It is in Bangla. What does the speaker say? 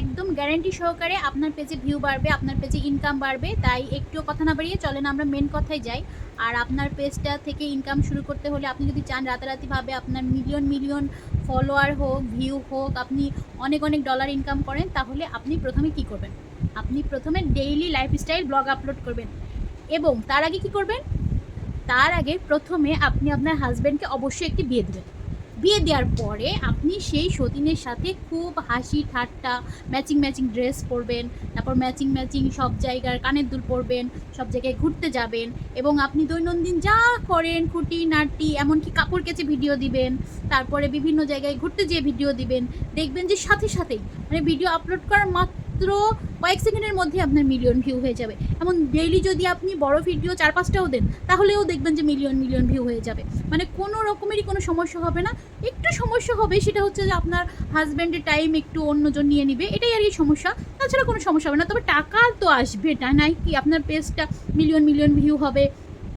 একদম গ্যারান্টি সহকারে আপনার পেজে ভিউ বাড়বে, আপনার পেজে ইনকাম বাড়বে, তাই একটু কথা না বাড়িয়ে চলেন আমরা মেন কথায় যাই। আর আপনার পেজটা থেকে ইনকাম শুরু করতে হলে আপনি যদি চান রাতারাতিভাবে আপনার মিলিয়ন মিলিয়ন ফলোয়ার হোক ভিউ হোক, আপনি অনেক অনেক ডলার ইনকাম করেন, তাহলে আপনি প্রথমে কি করবেন? আপনি প্রথমে ডেইলি লাইফস্টাইল ব্লগ আপলোড করবেন। এবং তার আগে কি করবেন? তার আগে প্রথমে আপনি আপনার হাজব্যান্ডকে অবশ্যই একটি বিয়ে দেবেন। বিয়ে দেওয়ার পরে আপনি সেই সতীনের সাথে খুব হাসি, ঠাট্টা ম্যাচিং ম্যাচিং ড্রেস পরবেন, তারপর ম্যাচিং ম্যাচিং সব জায়গার কানের দুল পরবেন, সব জায়গায় ঘুরতে যাবেন এবং আপনি দৈনন্দিন যা করেন, খুঁটি নাটি এমনকি কাপড় কেচে ভিডিও দিবেন, তারপরে বিভিন্ন জায়গায় ঘুরতে যেয়ে ভিডিও দিবেন, দেখবেন যে সাথে সাথেই মানে ভিডিও আপলোড করার মাত্র কয়েক সেকেন্ডের মধ্যে আপনার মিলিয়ন ভিউ হয়ে যাবে। এমন ডেইলি যদি আপনি বড় ভিডিও চার পাঁচটাও দেন, তাহলেও দেখবেন যে মিলিয়ন মিলিয়ন ভিউ হয়ে যাবে। মানে কোনো রকমেরই কোনো সমস্যা হবে না। একটু সমস্যা হবে, সেটা হচ্ছে যে আপনার হাজব্যান্ডের টাইম একটু অন্যজন নিয়ে নিবে, এটাই আর কি সমস্যা। তাছাড়া কোনো সমস্যা হবে না। তবে টাকা তো আসবে এটা নাই কি? আপনার পেজটা মিলিয়ন মিলিয়ন ভিউ হবে।